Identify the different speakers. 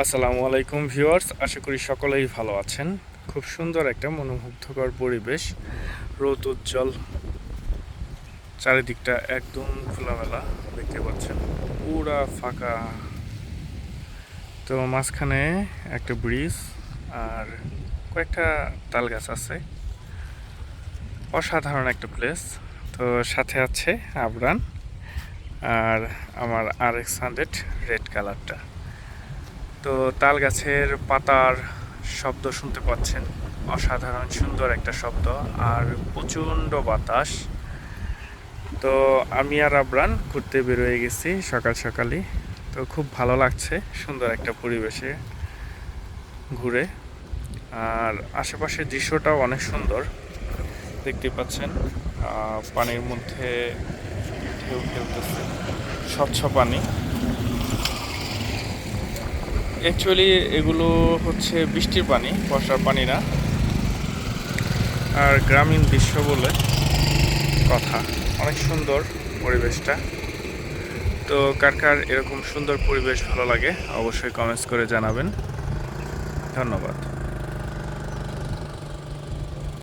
Speaker 1: আসসালামু আলাইকুম ভিউয়ার্স, আশা করি সকলেই ভালো আছেন। খুব সুন্দর একটা মনোমুগ্ধকর পরিবেশ, রোদ উজ্জ্বল, চারিদিকটা একদম খোলামেলা, দেখতে পাচ্ছেন, পুরা ফাঁকা। তো মাঝখানে একটা ব্রিজ আর কয়েকটা তাল গাছ আছে। অসাধারণ একটা প্লেস। তো সাথে আছে আবরান আর আমার আর এক্স হান্ড্রেড রেড কালারটা। তো তাল গাছের পাতার শব্দ শুনতে পাচ্ছেন। অসাধারণ, সুন্দর একটা শব্দ আর প্রচণ্ড বাতাস। তো আমি আর আবরান ঘুরতে বেরোয় গেছি সকাল সকালই। তো খুব ভালো লাগছে সুন্দর একটা পরিবেশে ঘুরে। আর আশেপাশের দৃশ্যটাও অনেক সুন্দর। দেখতে পাচ্ছেন পানির মধ্যে ঢেউ খেলতেছে, স্বচ্ছ পানি। অ্যাকচুয়ালি এগুলো হচ্ছে বৃষ্টির পানি, বর্ষার পানি না। আর গ্রামীণ দৃশ্য বলে কথা। অনেক সুন্দর পরিবেশটা। তো কার কার এরকম সুন্দর পরিবেশ ভালো লাগে, অবশ্যই কমেন্টস করে জানাবেন। ধন্যবাদ।